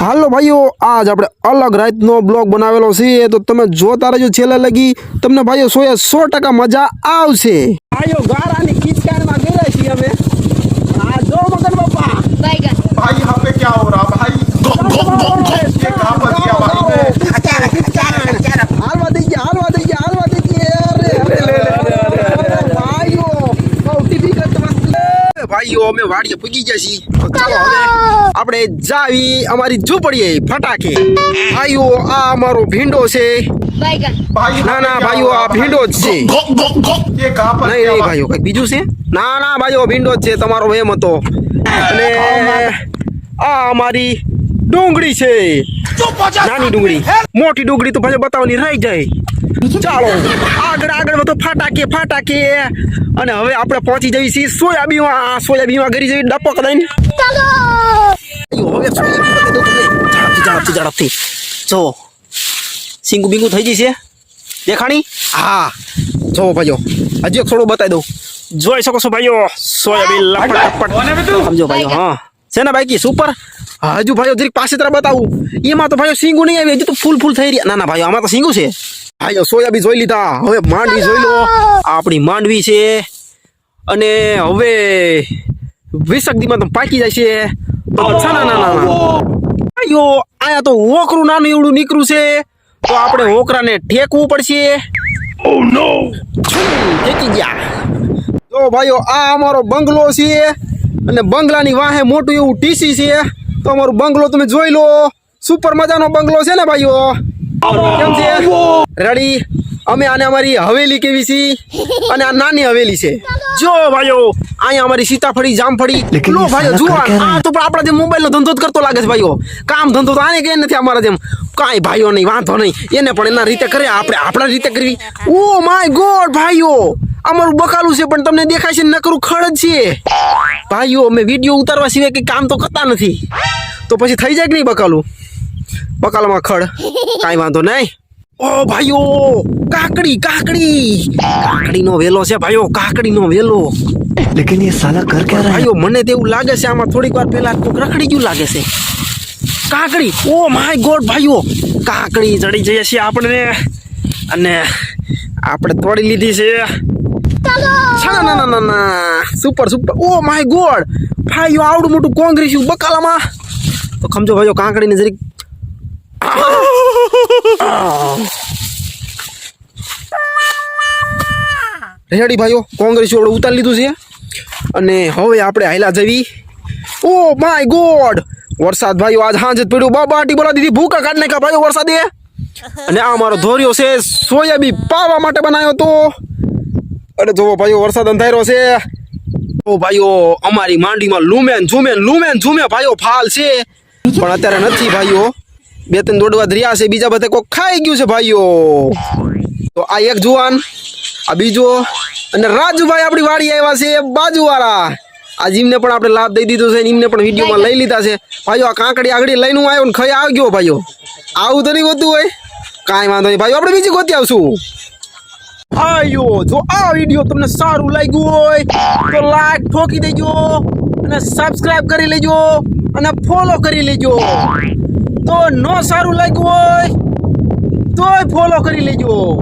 હાલો ભાઈઓ, આજ આપણે અલગ રાતનો બ્લોગ બનાવેલો છે. તો તમે જોતા રહેજો છેલ્લે લગી. તમને ભાઈઓ સો એ સો ટકા મજા આવશે. ભાઈઓ, ગારાની કિચકારમાં અમે વાડીએ પૂગી ગયા છીએ. ચાલો હવે આપણે જાવી અમારી ઝૂંપડીએ ફટાકે. ભાઈઓ આ અમારો ભીંડો છે. ના ના ભાઈઓ આ ભીંડો જ છે. નહીં ભાઈઓ બીજું છે? ના ના ભાઈઓ ભીંડો જ છે તમારો એમ હતો. અને આ અમારી ડુંગળી છે. નાની ડુંગળી. મોટી ડુંગળી તો ભાઈ બતાવવાની રહી જાય. ચાલો આગળ આગળ વધો ફાટાકે ફાટાકે અને હવે આપણે પહોંચી જઈએ છીએ સોયાબીમાં આ સોયાબીમાં ગરી જઈ ડપક દઈને હવે ઝડપથી ઝડપથી જો સિંગુ બિંગુ થઈ જશે દેખાણી? હા. જો ભાઈઓ હજી એક થોડું બતાવી દઉં. જોઈ શકો છો ભાઈઓ સોયાબીન લપટ લપટ. સમજો ભાઈઓ હા. છે ને બાકી સુપર હજુ ભાઈઓ જરીક પાસે તરફ બતાવું. એમાં તો ભાઈઓ સિંગુ નહીં આવી હજુ તો ફૂલ ફૂલ થઈ રહ્યા. ના ના ભાઈઓ આમાં તો સિંગુ છે. ભાઈઓ સોયાબીન જોઈ લીધા. હવે માંડવી જોઈ લો. આપણી માંડવી છે. અને હવે વીસક દીમાં તો પાકી જાય છે. ના ના ના ના. ભાઈઓ આયા તો ઓકરું નાનું એવડું નીકળ્યું છે. તો આપણે ઓકરાને ઠેકવું પડશે. ઓ નો ઠેકી ગયા. તો ભાઈઓ આ અમારો બંગલો છે. અને બંગલાની વાહે મોટું એવું ટીસી છે. તો અમારો બંગલો તમે જોઈ લો. સુપર મજાનો બંગલો છે ને ભાઈઓ. કેમ છે? રેડી? અમે આને અમારી હવેલી કેવી છે? અને આ નાની હવેલી છે. જો ભાઈઓ અહીંયા અમારી સીતાફળી જામફળી. લો ભાઈઓ જુઓ. આ તો પણ આપણા જેમ મોબાઈલ નો ધંધો જ કરતો લાગે છે ભાઈઓ. કામ ધંધો તો આને કે નથી અમારા જેમ. કાંઈ ભાઈઓ નહીં વાંધો નહીં. એને પણ એના રીતે કરે આપણે આપણા રીતે કરવી. ઓ માય ગોડ ભાઈઓ. અમારું બકાલું છે પણ તમને દેખાય છે નકરું ખડ છે. ભાઈઓ અમે વીડિયો ઉતારવા સિવાય કંઈ કામ તો કરતા નથી. તો પછી થઈ જાય કે નહીં બકાલું? બકાલમાં ખડ. કાંઈ વાંધો નહીં. ઓ ભાઈઓ કાકડી કાકડી. કાકડીનો વેલો છે ભાઈઓ કાકડીનો વેલો. લેકિન એ સાલા કર કે ભાઈઓ મને તેવું લાગે છે આમાં થોડીક વાર પહેલા કોક રખડી ગયું લાગે છે. કાકડી ઓ માય ગોડ ભાઈઓ. કાકડી ચડી જઈએ છીએ આપણે અને આપણે તોડી લીધી છે. ના ના ના ના. Super super oh my God ભાઈ આવડું મોટું કોંગ્રેસ બકાલામાં. તો સમજો ભાઈઓ, કાંકડીને જરીક. રેડી ભાઈઓ, કોંગ્રેસ ઓળું ઉતારી લીધું છે. અને હવે આપણે હાઈલા જવી. ઓ માય ગોડ વરસાદ ભાઈઓ, આજ હાંજ જ પડ્યો. બાબાટી બોલા દીધી. ભૂકા કાઢ નાખ્યા ભાઈઓ વરસાદે. અને આ મારો ધોર્યો છે સોયાબી પાવા માટે બનાવ્યો તો અરે જોવો ભાઈઓ, વરસાદ અંધાર્યો છે. ઓ ભાઈઓ, અમારી માંડીમાં લુમેન ઝુમેન, લુમેન ઝુમે ભાઈઓ, ફાલ છે. પણ અત્યારે નથી ભાઈઓ. બે ત્રણ દોડવા રહ્યા છે, બીજા બધા કોઈ ખાઈ ગયું છે ભાઈઓ. તો આ એક જુવાન, આ બીજો, અને રાજુભાઈ આપણી વાડી આવ્યા છે બાજુવાળા. આ જીમને પણ આપણે લાભ દઈ દીધો છે એમને પણ વિડીયોમાં લઈ લીધા છે. ભાઈઓ, આ કાંકડી આગળ લઈને આવ્યો ને, ખાઈ આવ્યો ભાઈઓ. આવું તો નહીં હોતું હોય. કાંઈ વાંધો નહીં. ભાઈઓ, આપણે બીજી ગોતી આવશું. આયો જો આ વીડિયો તમને સારું લાગ્યું હોય, તો લાઈક ઠોકી દેજો અને સબસ્ક્રાઇબ કરી લેજો અને ફોલો કરી લેજો. તો ન સારું લાગ્યું હોય, તોય ફોલો કરી લેજો.